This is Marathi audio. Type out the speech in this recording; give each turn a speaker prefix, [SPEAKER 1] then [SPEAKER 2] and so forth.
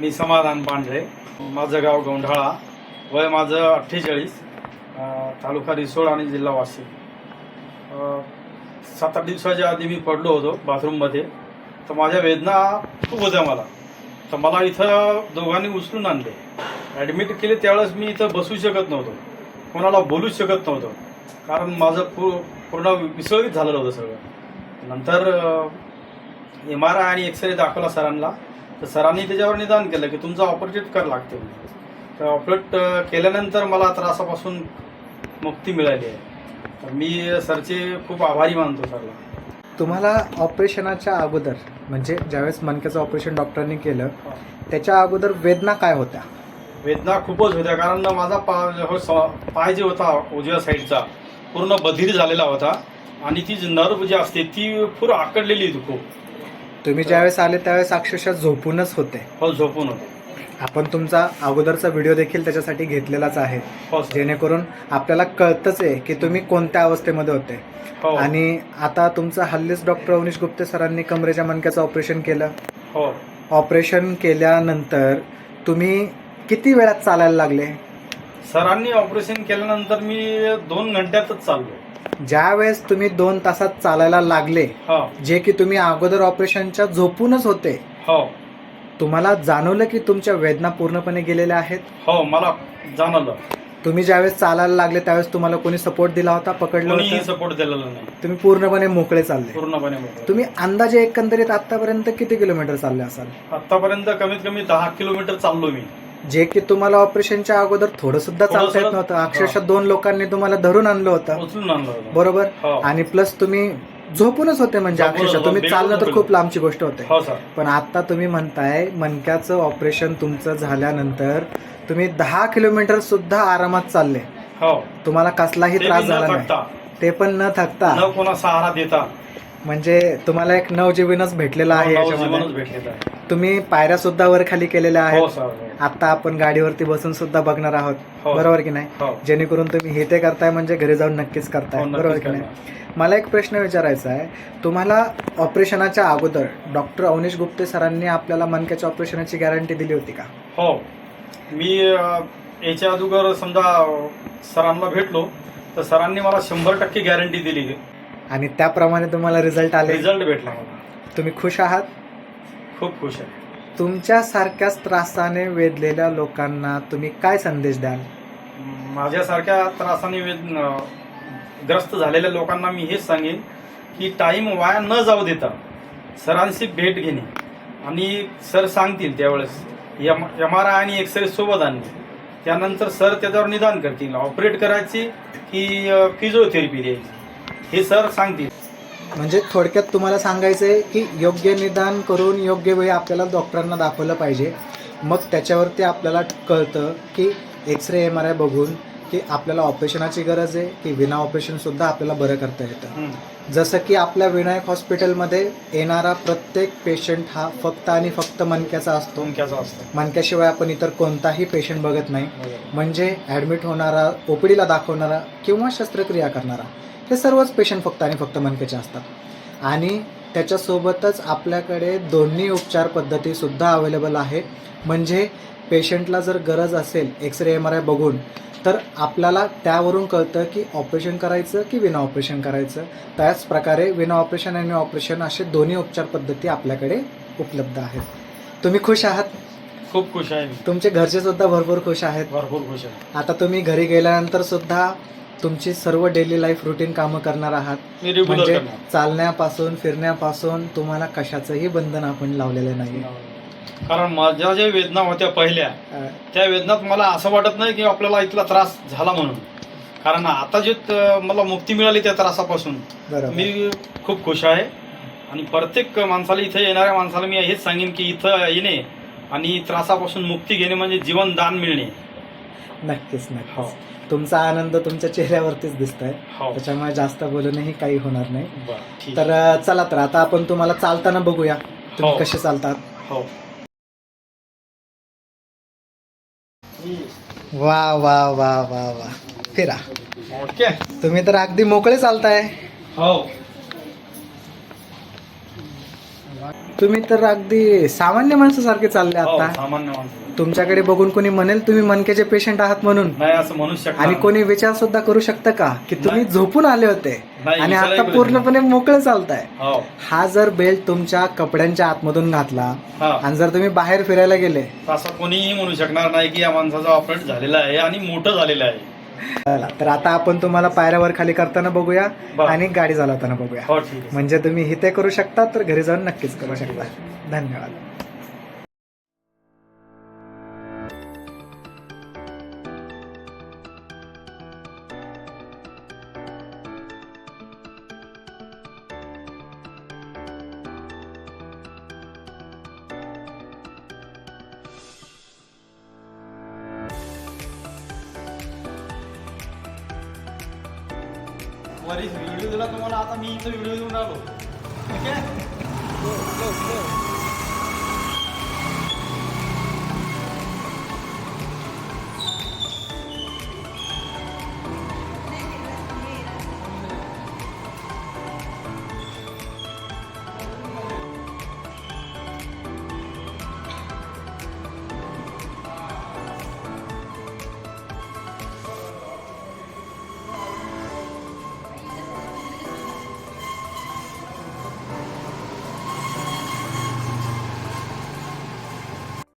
[SPEAKER 1] मी समाधान पांढरे. माझं गाव गोंढाळा वय माझं अठ्ठेचाळीस. तालुका रिसोड आणि जिल्हा वाशिम. सात आठ दिवसाच्या आधी मी पडलो होतो बाथरूममध्ये. तर माझ्या वेदना खूप होत्या मला. तर मला इथं दोघांनी उचलून आणले. ॲडमिट केले त्यावेळेस मी इथं बसू शकत नव्हतो. कोणाला बोलूच शकत नव्हतो. कारण माझं पू पूर्ण विसळीत झालेलं होतं सगळं. नंतर एम आर आय आणि एक्सरे दाखवला सरांना. तर सरांनी त्याच्यावर निदान केलं की तुमचं ऑपरेट कर लागते. तर ऑपरेट केल्यानंतर मला त्रासापासून मुक्ती मिळाली आहे. तर मी सरचे खूप आभारी मानतो सरला.
[SPEAKER 2] तुम्हाला ऑपरेशनाच्या अगोदर म्हणजे ज्यावेळेस मणक्याचं ऑपरेशन डॉक्टरांनी केलं त्याच्या अगोदर वेदना काय होत्या?
[SPEAKER 1] वेदना खूपच होत्या कारण माझा पा हो पाय जे होता उजव्या साईडचा पूर्ण बधीर झालेला होता. आणि ती नर्व जी असते ती पूर्ण आकडलेली होती खूप.
[SPEAKER 2] तुम्ही ज्यावेळेस आले त्यावेळेस अक्षरशः झोपूनच होते.
[SPEAKER 1] हो झोपून होते.
[SPEAKER 2] आपण तुमचा अगोदरचा व्हिडिओ देखील त्याच्यासाठी घेतलेलाच आहे.
[SPEAKER 1] हो सर.
[SPEAKER 2] जेणेकरून आपल्याला कळतच आहे की तुम्ही कोणत्या अवस्थेमध्ये होते.
[SPEAKER 1] हो.
[SPEAKER 2] आणि आता तुमचं हल्लीच डॉक्टर अवनीश गुप्ते सरांनी कमरेच्या मणक्याचं ऑपरेशन केलं.
[SPEAKER 1] हो.
[SPEAKER 2] ऑपरेशन केल्यानंतर तुम्ही किती वेळात चालायला लागले?
[SPEAKER 1] सरांनी ऑपरेशन केल्यानंतर मी दोन घंट्यातच चाललो.
[SPEAKER 2] ज्या वेळेस तुम्ही दोन तासात चालायला लागले
[SPEAKER 1] हो.
[SPEAKER 2] जे की तुम्ही अगोदर ऑपरेशनच्या झोपूनच होते
[SPEAKER 1] हो.
[SPEAKER 2] तुम्हाला जाणवलं की तुमच्या वेदना पूर्णपणे गेलेल्या आहेत?
[SPEAKER 1] हो मला जाणवलं.
[SPEAKER 2] तुम्ही ज्यावेळेस चालायला लागले त्यावेळेस तुम्हाला कोणी सपोर्ट दिला होता पकडलं
[SPEAKER 1] कोणीही
[SPEAKER 2] होतं?
[SPEAKER 1] सपोर्ट दिलेला नाही.
[SPEAKER 2] तुम्ही पूर्णपणे मोकळे चालले.
[SPEAKER 1] पूर्णपणे मोकळं.
[SPEAKER 2] तुम्ही अंदाजे एकंदरीत आतापर्यंत किती किलोमीटर चालले असाल?
[SPEAKER 1] आतापर्यंत कमीत कमी दहा किलोमीटर चाललो मी.
[SPEAKER 2] जे की तुम्हाला ऑपरेशनच्या अगोदर थोडं सुद्धा चालता येत नव्हतं. अक्षरशः दोन लोकांनी तुम्हाला धरून आणलं होतं.
[SPEAKER 1] उचलून आणलं होतं.
[SPEAKER 2] बरोबर?
[SPEAKER 1] हो.
[SPEAKER 2] आणि प्लस तुम्ही झोपूनच होते म्हणजे
[SPEAKER 1] झोपूनच
[SPEAKER 2] अक्षरशः.
[SPEAKER 1] होतो,
[SPEAKER 2] तुम्ही
[SPEAKER 1] बिलकुल
[SPEAKER 2] चालणं तर. खूप लांबची गोष्ट होते.
[SPEAKER 1] हो सर.
[SPEAKER 2] पण आता तुम्ही म्हणताय मणक्याचं ऑपरेशन तुमचं झाल्यानंतर तुम्ही दहा किलोमीटर सुद्धा आरामात चालले.
[SPEAKER 1] हो.
[SPEAKER 2] तुम्हाला कसलाही
[SPEAKER 1] ते
[SPEAKER 2] त्रास
[SPEAKER 1] बी न
[SPEAKER 2] झाला नाही.
[SPEAKER 1] थकता,
[SPEAKER 2] ते पण न थकता.
[SPEAKER 1] न कोणा सहारा देता.
[SPEAKER 2] म्हणजे तुम्हाला एक नवजीवनच भेटलेला आहे
[SPEAKER 1] नवजीवनच
[SPEAKER 2] याच्यामध्ये.
[SPEAKER 1] भेटलेलं आहे.
[SPEAKER 2] तुम्ही पायऱ्या सुद्धा वर खाली केलेल्या
[SPEAKER 1] हो
[SPEAKER 2] आहेत
[SPEAKER 1] सर
[SPEAKER 2] आता आपण गाडीवरती बसून सुद्धा बघणार आहोत.
[SPEAKER 1] हो.
[SPEAKER 2] बरोबर की नाही?
[SPEAKER 1] हो.
[SPEAKER 2] जेणेकरून तुम्ही हे ते करताय म्हणजे घरी जाऊन नक्कीच करताय.
[SPEAKER 1] हो, नक्कीच
[SPEAKER 2] बरोबर की नाही. मला एक प्रश्न विचारायचा आहे. तुम्हाला ऑपरेशनाच्या अगोदर डॉक्टर अवनीश गुप्ते सरांनी आपल्याला मणक्याच्या ऑपरेशनाची गॅरंटी दिली होती का?
[SPEAKER 1] हो. मी अं, याच्या अगोदर समजा अं, सरांना भेटलो तर सरांनी मला शंभर टक्के गॅरंटी दिली.
[SPEAKER 2] आणि त्याप्रमाणे तुम्हाला रिझल्ट आले.
[SPEAKER 1] रिझल्ट भेटला मला.
[SPEAKER 2] तुम्ही खुश आहात?
[SPEAKER 1] खूप खुश आहे.
[SPEAKER 2] तुमच्या सारख्याच त्रासाने वेधलेल्या लोकांना तुम्ही काय संदेश द्याल?
[SPEAKER 1] माझ्यासारख्या त्रासाने वेद- अं, ग्रस्त झालेल्या लोकांना मी हेच सांगेन की टाईम वाया न जाऊ देता सरांशी भेट घेणे. आणि सर सांगतील त्यावेळेस एम एम आर आय आणि एक्सरे सोबत आणणे. त्यानंतर सर त्याच्यावर निदान करतील. ऑपरेट करायची की फिजिओथेरपी द्यायची. हे सर सांगतील.
[SPEAKER 2] म्हणजे थोडक्यात तुम्हाला सांगायचं आहे की योग्य निदान करून योग्य वेळी आपल्याला डॉक्टरांना दाखवलं पाहिजे. मग त्याच्यावरती आपल्याला कळतं की एक्सरे एम आर आय बघून की आपल्याला ऑपरेशनाची गरज आहे की विना ऑपरेशनसुद्धा आपल्याला बरं करता येतं. जसं की आपल्या विनायक हॉस्पिटलमध्ये येणारा प्रत्येक पेशंट हा फक्त आणि फक्त मणक्याचा असतो. मणक्याशिवाय आपण इतर कोणताही पेशंट बघत नाही. म्हणजे ॲडमिट होणारा ओपीडीला दाखवणारा किंवा शस्त्रक्रिया करणारा. हे सर्वच पेशंट फक्त आणि फक्त मणक्याचे असतात. आणि त्याच्यासोबतच आपल्याकडे दोन्ही उपचार पद्धतीसुद्धा अवेलेबल आहे म्हणजे पेशंटला जर गरज असेल एक्सरे एम आर आय बघून तर आपल्याला त्यावरून कळतं की ऑपरेशन करायचं की विना ऑपरेशन करायचं. त्याच प्रकारे विना ऑपरेशन आणि ऑपरेशन असे दोन्ही उपचार पद्धती आपल्याकडे उपलब्ध आहेत. तुम्ही खुश आहात?
[SPEAKER 1] खूप खुश आहे
[SPEAKER 2] तुमचे घरचे सुद्धा भरपूर खुश आहेत.
[SPEAKER 1] भरपूर खुश आहे.
[SPEAKER 2] आता तुम्ही घरी गेल्यानंतर सुद्धा तुमची सर्व डेली लाईफ रुटीन कामं करणार आहात.
[SPEAKER 1] मी रेग्युलर
[SPEAKER 2] म्हणजे
[SPEAKER 1] करणार.
[SPEAKER 2] चालण्यापासून फिरण्यापासून तुम्हाला कशाचंही बंधन आपण लावलेलं नाही
[SPEAKER 1] कारण माझ्या ज्या वेदना होत्या पहिल्या
[SPEAKER 2] अं,
[SPEAKER 1] त्या वेदनात मला असं वाटत नाही की आपल्याला इथला त्रास झाला म्हणून. कारण आता जे त- मला मुक्ती मिळाली त्या त्रासापासून
[SPEAKER 2] बरोबर.
[SPEAKER 1] मी खूप खुश आहे. आणि प्रत्येक माणसाला इथे येणाऱ्या माणसाला मी हेच सांगेन की इथं येणे आणि त्रासापासून मुक्ती घेणे म्हणजे जीवन दान मिळणे.
[SPEAKER 2] नक्कीच
[SPEAKER 1] हो.
[SPEAKER 2] नक्कीच तुमचा आनंद तुमच्या चेहऱ्यावरतीच दिसतोय.
[SPEAKER 1] हो.
[SPEAKER 2] त्याच्यामुळे जास्त बोलूनही काही होणार नाही.
[SPEAKER 1] बरं ठीक.
[SPEAKER 2] तर अं, चला तर आता आपण तुम्हाला चालताना बघूया. तुम्ही
[SPEAKER 1] हो.
[SPEAKER 2] कसे चालतात?
[SPEAKER 1] हो.
[SPEAKER 2] वा वा वा वा वा. फिरा.
[SPEAKER 1] ओके.
[SPEAKER 2] तुम्ही तर अगदी मोकळे चालताय.
[SPEAKER 1] हो.
[SPEAKER 2] तुम्ही तर अगदी सामान्य माणसासारखे चालले
[SPEAKER 1] हो,
[SPEAKER 2] आता.
[SPEAKER 1] सामान्य माणसं.
[SPEAKER 2] तुमच्याकडे बघून कोणी म्हणेल तुम्ही मनकेचे पेशंट आहात म्हणून.
[SPEAKER 1] नाही असं म्हणू शकणार
[SPEAKER 2] आणि कोणी विचार सुद्धा करू शकतं का? की तुम्ही. झोपून आले होते.
[SPEAKER 1] नाही,
[SPEAKER 2] आणि
[SPEAKER 1] विचारही
[SPEAKER 2] आता
[SPEAKER 1] करू
[SPEAKER 2] पूर्णपणे मोकळे चालताय.
[SPEAKER 1] हो.
[SPEAKER 2] हा जर बेल्ट तुमच्या कपड्यांच्या आतमधून घातला
[SPEAKER 1] हा.
[SPEAKER 2] आणि जर तुम्ही बाहेर फिरायला गेले
[SPEAKER 1] असं कोणीही म्हणू शकणार नाही की या माणसाचा ऑपरेट झालेला आहे आणि मोठं झालेलं आहे.
[SPEAKER 2] तर आता आपण तुम्हाला पायऱ्यावर खाली करताना बघूया. आणि गाडी चालवताना बघूया.
[SPEAKER 1] हो
[SPEAKER 2] म्हणजे तुम्ही इथे करू शकता तर घरी जाऊन नक्कीच करू शकता. धन्यवाद.
[SPEAKER 1] व्हिडिओ दिला तुम्हाला आता मी इथं व्हिडिओ देऊन आलो ठीक आहे? हो, हो, हो.